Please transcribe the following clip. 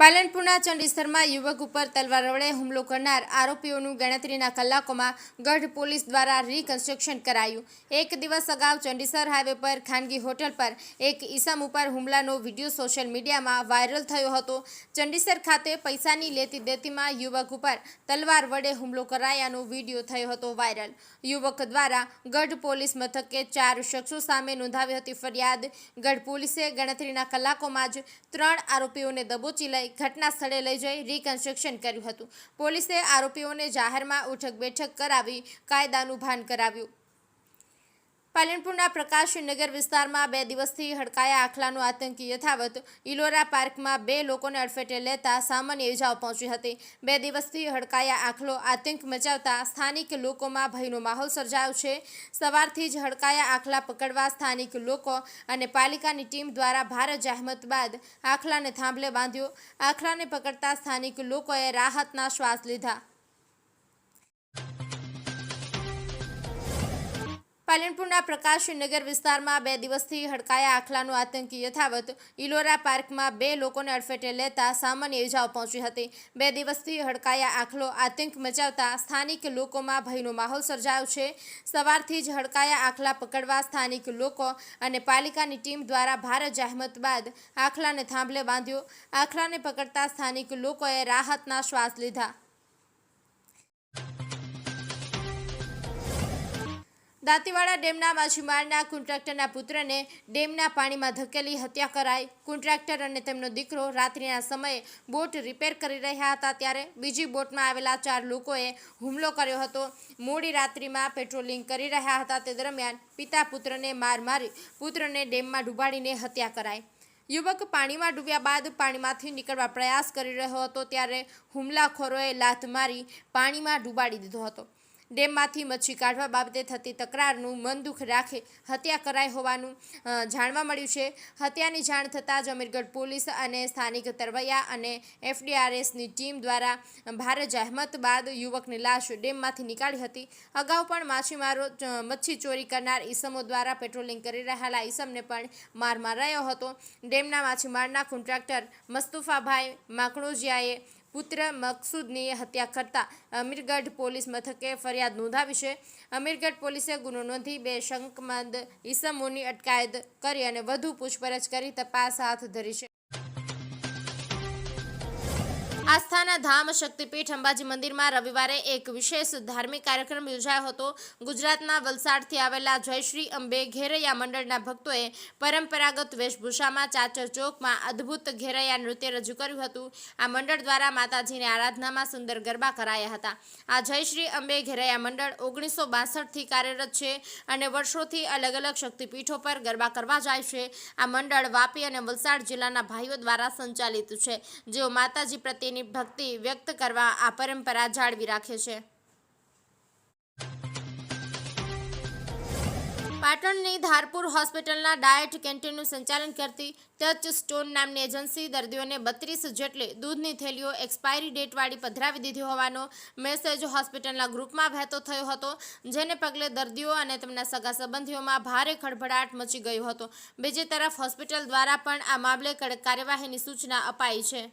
પાલનપુરના ચંડીસરમાં યુવક ઉપર તલવાર વડે હુમલો કરનાર આરોપીઓનું ગણતરીના કલાકોમાં ગઢ પોલીસ દ્વારા રિકન્સ્ટ્રક્શન કરાયું. એક દિવસ અગાઉ ચંડીસર હાઈવે પર ખાનગી હોટલ પર એક ઈસમ ઉપર હુમલાનો વીડિયો સોશિયલ મીડિયામાં વાયરલ થયો હતો. ચંડીસર ખાતે પૈસાની લેતી દેતીમાં યુવક ઉપર તલવાર વડે હુમલો કરાયાનો વીડિયો થયો હતો વાયરલ યુવક દ્વારા ગઢ પોલીસ મથકે ચાર શખ્સો સામે નોંધાવી હતી ફરિયાદ. ગઢ પોલીસે ગણતરીના કલાકોમાં જ ત્રણ આરોપીઓને દબોચી લઈ ઘટના સ્થળે લઈ જઈ રિકન્સ્ટ્રક્શન કર્યું હતું. પોલીસે આરોપીઓને જાહેરમાં ઉઠક બેઠક કરાવી કાયદાનું ભાન કરાવ્યું. પાલનપુરના પ્રકાશનગર વિસ્તારમાં બે દિવસથી હડકાયા આખલાનો આતંકી યથાવત. ઇલોરા પાર્કમાં બે લોકોને અડફેટે લેતા સામાન્ય ઇજાઓ પહોંચી હતી. બે દિવસથી હડકાયા આખલો આતંક મચાવતા સ્થાનિક લોકોમાં ભયનો માહોલ સર્જાયો છે. સવારથી જ હડકાયા આખલા પકડવા સ્થાનિક લોકો અને પાલિકાની ટીમ દ્વારા ભારે જહેમત બાદ આખલાને થાંભલે બાંધ્યો. આખલાને પકડતા સ્થાનિક લોકોએ રાહતના શ્વાસ લીધા. પાલનપુરના પ્રકાશનગર વિસ્તારમાં બે દિવસથી હડકાયા આખલાનો આતંકી યથાવત. ઇલોરા પાર્કમાં બે લોકોને અડફેટે લેતા સામાન્ય ઇજાઓ પહોંચી હતી. બે દિવસથી હડકાયા આખલો આતંક મચાવતા સ્થાનિક લોકોમાં ભયનો માહોલ સર્જાયો છે. સવારથી જ હડકાયા આખલા પકડવા સ્થાનિક લોકો અને પાલિકાની ટીમ દ્વારા ભારે જહેમત બાદ આખલાને થાંભલે બાંધ્યો. આખલાને પકડતા સ્થાનિક લોકોએ રાહતના શ્વાસ લીધા. દાંતીવાડા ડેમના માછીમારના કોન્ટ્રાક્ટરના પુત્રને ડેમના પાણીમાં ધકેલી હત્યા કરાઈ. કોન્ટ્રાક્ટર અને તેમનો દીકરો રાત્રિના સમયે બોટ રિપેર કરી રહ્યા હતા ત્યારે બીજી બોટમાં આવેલા ચાર લોકોએ હુમલો કર્યો હતો. મોડી રાત્રિમાં પેટ્રોલિંગ કરી રહ્યા હતા. તે દરમિયાન પિતા પુત્રને માર મારી પુત્રને ડેમમાં ડૂબાડીને હત્યા કરાઈ. યુવક પાણીમાં ડૂબ્યા બાદ પાણીમાંથી નીકળવા પ્રયાસ કરી રહ્યો હતો ત્યારે હુમલાખોરોએ લાત મારી પાણીમાં ડૂબાડી દીધો હતો. ડેમમાંથી મચ્છી કાઢવા બાબતે થતી તકરારનું મન દુઃખ રાખે, હત્યા કરાઈ હોવાનું જાણવા મળ્યું છે. હત્યાની જાણ થતાં જ અમીરગઢ પોલીસ અને સ્થાનિક તરવૈયા અને એફડીઆરએસની ટીમ દ્વારા ભારે જહેમત બાદ યુવકની લાશ ડેમમાંથી નીકાળી હતી. અગાઉ પણ માછીમારો મચ્છી ચોરી કરનાર ઈસમો દ્વારા પેટ્રોલિંગ કરી રહેલા ઈસમને પણ માર મારાયો હતો. ડેમના માછીમારના કોન્ટ્રાક્ટર મસ્તુફાભાઈ માકણોજિયાએ પુત્ર મકસૂદની હત્યા કરતા અમીરગઢ પોલીસ મથકે ફરિયાદ નોંધાવી છે. અમીરગઢ પોલીસે ગુનો નોંધી બે શંકમંદ ઈસમોની અટકાયત કરી અને વધુ પૂછપરછ કરી તપાસ હાથ ધરી છે. આસ્થાના ધામ શક્તિપીઠ અંબાજી મંદિરમાં રવિવારે એક વિશેષ ધાર્મિક કાર્યક્રમ યોજાયો હતો. ગુજરાતના વલસાડથી આવેલા જયશ્રી અંબે ઘેરૈયા મંડળના ભક્તોએ પરંપરાગત વેશભૂષામાં ચાચર ચોકમાં અદ્ભુત ઘેરૈયા નૃત્ય રજૂ કર્યું હતું. આ મંડળ દ્વારા માતાજીની આરાધનામાં સુંદર ગરબા કરાયા હતા. આ જયશ્રી અંબે ઘેરૈયા મંડળ ઓગણીસો બાસઠથી કાર્યરત છે અને વર્ષોથી અલગ અલગ શક્તિપીઠો પર ગરબા કરવા જાય છે. આ મંડળ વાપી અને વલસાડ જિલ્લાના ભાઈઓ દ્વારા સંચાલિત છે. જેઓ માતાજી પ્રત્યેની ભક્તિ વ્યક્ત કરવા આ પરંપરા જાળવી રાખે છે. પાટણની ધારપુર હોસ્પિટલના ડાયટ કેન્ટીનનું સંચાલન કરતી ટચ સ્ટોન નામની એજન્સી દર્દીઓને બત્રીસ જેટલી દૂધની થેલીઓ એક્સપાયરી ડેટવાળી પધરાવી દીધી હોવાનો મેસેજ હોસ્પિટલના ગ્રુપમાં વહેતો થયો હતો, જેને પગલે દર્દીઓ અને તેમના સગા સંબંધીઓમાં ભારે ખળભળાટ મચી ગયો હતો. બીજી તરફ હોસ્પિટલ દ્વારા પણ આ મામલે કડક કાર્યવાહીની સૂચના અપાઈ છે.